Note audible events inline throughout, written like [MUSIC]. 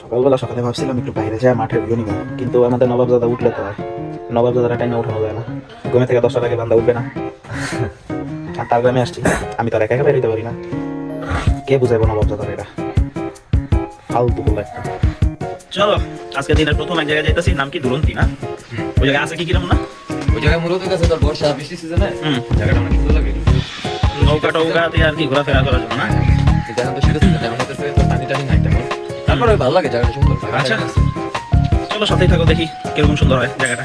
সকালবেলা সকালে ভাবছিলাম একটু বাইরে যায় মাঠের ভিউ নিব। কিন্তু আমাদের নবাবজাদা উঠলে তো হয়। নবাবজাদারা টাইমে উঠানো যায় না। ঘুমে থেকে দশটার আগে বান্দা উঠবে না। আর তার গ্রামে আসছি। আমি তো আর একা একা বেরোতে পারি না। কে বুঝাইবো নবাবজাদার এটা? ফালতু বলে একটা। চলো আজকে দিনের প্রথম এক জায়গায় যাইতেছি। নাম কি? দুরন্তি না? ওই জায়গায় আছে কি কিরম না? ওই জায়গায় মূলত গেছে তোর বর্ষা বৃষ্টি সিজনে হুম। জায়গাটা অনেক সুন্দর লাগে। নৌকা টৌকাতে আর কি ঘোরাফেরা করার জন্য না? এখন তো তো পানি টানি নাই। তারপরে ভালো লাগে জায়গাটা সুন্দর আচ্ছা। চলো সাথেই থাকো দেখি কীরকম সুন্দর হয় জায়গাটা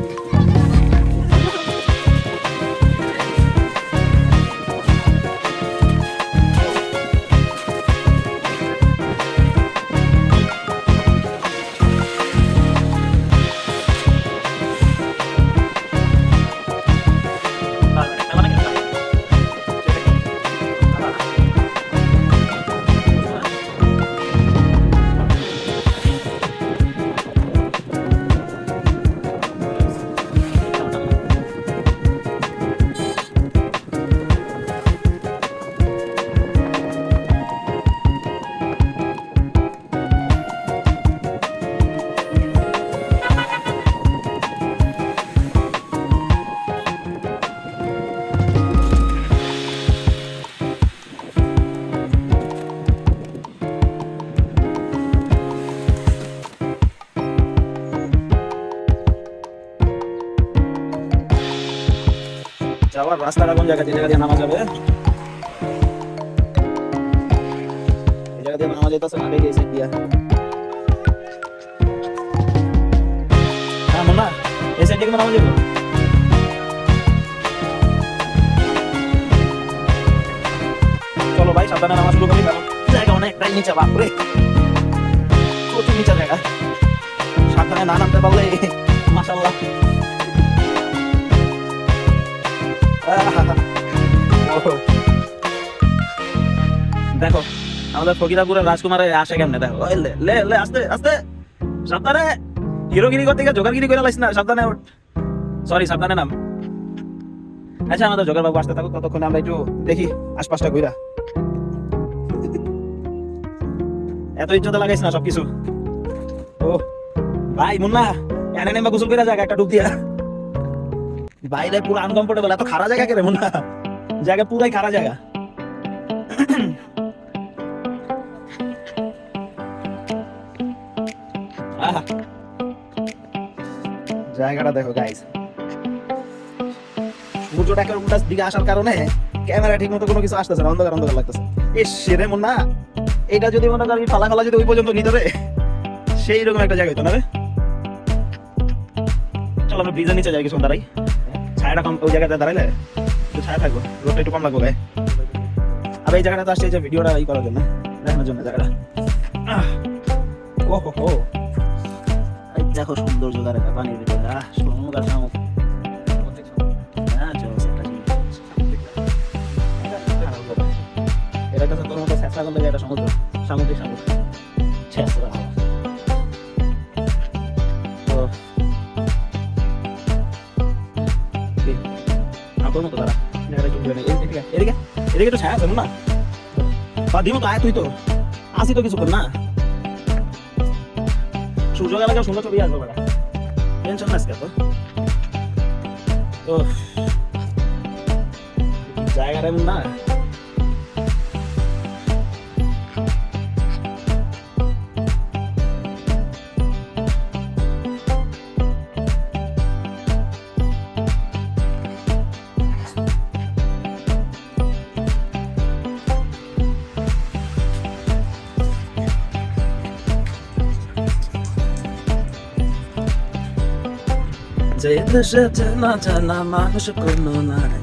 যাওয়ার রাস্তাটা কোন জায়গা যে জায়গা দিয়ে নামা যাবে? এই জায়গা এসে হ্যাঁ এই সাইড থেকে নামা যাবে? চলো ভাই, সাবধানে নামা শুরু করি জায়গা অনেকটাই নিচে, বাপরে। প্রচুর নিচে জায়গা। সাবধানে না নামতে পারলে মাসাল্লাহ দেখো, আমাদের ফকিরাপুরের রাজকুমারে আসে কেমনে? দেখো লে লে আস্তে আস্তে। সাবধানে। হিরোগিরি করতে গিয়ে জোগাড়গিরি করে লাইস না, সাবধানে ওঠ সরি সাবধানে নাম। আচ্ছা আমাদের জোগাড় বাবু আসতে থাকুক, ততক্ষণে আমরা একটু দেখি, আশপাশটা ঘুরা। এত ইজ্জত লাগাইছ না সবকিছু। ও, ভাই, মুন্না, এনে নেমা গোসল করে যাক, একটা ডুব দিয়া। বাইরে পুরো আনকমফোর্টেবল, এত খারাপ জায়গা কে রে মুন্না? জায়গা পুরাই খারাপ জায়গা। জায়গাটা দেখো গাইস সূর্যটা উল্টা দিকে আসার কারণে ক্যামেরা ঠিক মতো কোনো কিছু আসতেছে না, অন্ধকার অন্ধকার লাগতেছে। এ সেরে মুন্না। এটা যদি মনে করি ফালা ফালা যদি ওই পর্যন্ত নিতে রে সেই রকম একটা জায়গা হতো না রে। চলো আমরা ব্রিজের নিচে যাই কিছু দাঁড়াই। ছায়াটা কম ওই জায়গাতে দাঁড়াইলে একটু ছায়া থাকব রোদটা একটু কম লাগবে গায়ে। আর এই জায়গাটা তো আসছে এই যে ভিডিওটা ই করার জন্য, দেখানোর জন্য জায়গাটা। ও হো হো দেখো সুন্দর জায়গা পানির ভিতরে, আহ সুন্দর শামুক হ্যাঁ এটা কাছে তোর মতো একটা সমুদ্র, সামুদ্রিক শামুক আপনার মতো নেই। এদিকে এদিকে একটু ছায়া না? বা দিমো তো আয় তুই তো। আসি তো কিছু কর না? সূর্য গেলে কেউ সুন্দর ছবি আসবে বেটা টেনশন না আজকে তো। তো জায়গাটা না। যে দেশে চেনা জানা মানুষ কোনো নাই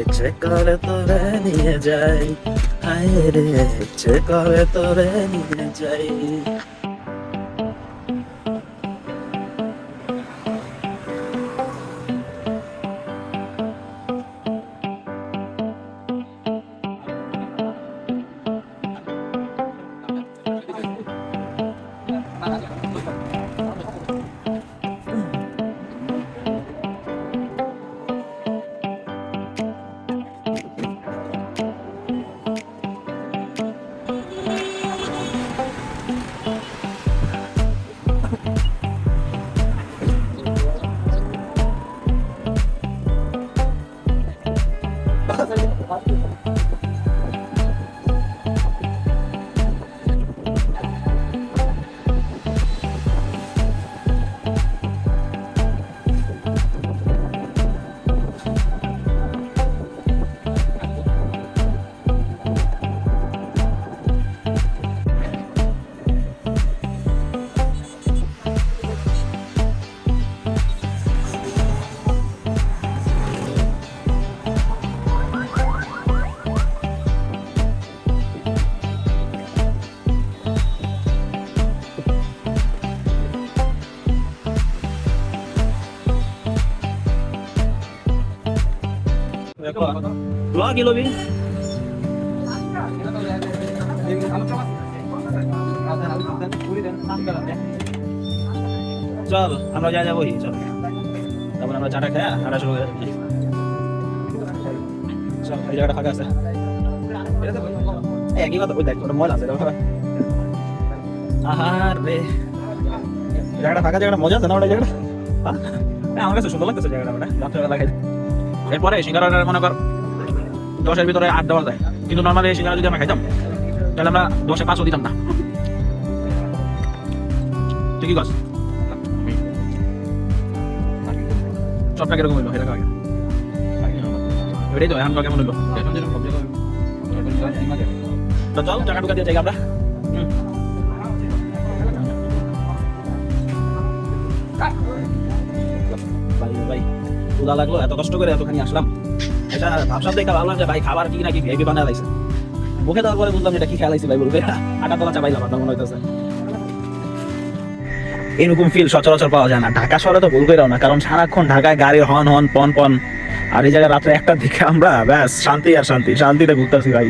ইচ্ছে করে তোরে নিয়ে যাই হায় রে ইচ্ছে করে তোরে নিয়ে যাই ます。Dua kilo bi. চল, আমরা যা যাব চল। তারপর আমরা চাটা খাই হাঁটা শুরু করে চল, এই জায়গাটা ফাঁকা আছে। একই কথা, ওই দেখ, ওটা মজা আছে আহার রে। জায়গাটা ফাঁকা, জায়গাটা মজা আছে না ওটা, জায়গাটা? আমার কাছে সুন্দর লাগতেছে জায়গাটা ওটা রাত্রেবেলা খাই। এরপরে সিঙ্গারাটা মনে কর, দশের ভিতরে আট দেওয়া যায়। কিন্তু নর্মালি সিঙ্গারা যদি আমরা খাইতাম, তাহলে আমরা দশে পাঁচও দিতাম না। ঠিকই গাছ সবটা কীরকম হইল? এটা আগে এটাই তো, এখন কেমন হইল? তো চল। ভাই ক্ষুধা লাগল, এত কষ্ট করে এতখানি আসলাম। এটা ভাবসাব দেখে ভাবলাম যে ভাই খাবার কি নাকি হেভি বানায় লাইছে। মুখে দেওয়ার পরে বুঝলাম এটা কি খেয়ালাইছি ভাই বলবে। আটা তোলা চাবাইলাম আপনার মনে হইতেছে। এরকম ফিল সচরাচর পাওয়া যায় না। ঢাকা শহরে তো বলবেই না, কারণ সারাক্ষণ ঢাকায় গাড়ির হন হন, পন পন। আর এই জায়গায় রাত্রে একটা দিকে আমরা, ব্যাস, শান্তি আর শান্তি, শান্তিতে ঘুরতেছি ভাই।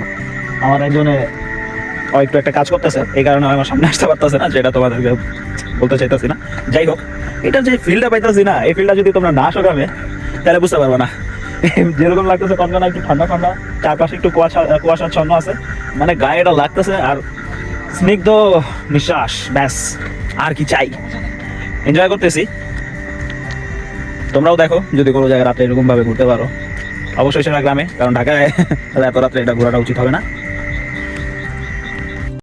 আমার একজনে একটু একটা কাজ করতেছে, এই কারণে আমার সামনে আসতে পারতেছে না, যেটা তোমাদেরকে বলতে চাইতেছি না। যাই হোক এটা যে ফিল্ডটা পাইতেছি না, এই ফিল্ডটা যদি তোমরা না শোকাবে তাহলে বুঝতে পারব না। যেরকম লাগতেছে কনকনা একটু ঠান্ডা ঠান্ডা, চারপাশে একটু কুয়াশা কুয়াশাচ্ছন্ন আছে। মানে গায়ে এটা লাগতেছে আর স্নিগ্ধ নিঃশ্বাস, ব্যাস, আর কি চাই। এনজয় করতেছি। তোমরাও দেখো, যদি কোনো জায়গায় রাত্রে এরকম ভাবে ঘুরতে পারো। অবশ্যই সেটা গ্রামে, কারণ ঢাকায় [LAUGHS] এত রাত্রে এটা ঘোরাটা উচিত হবে না।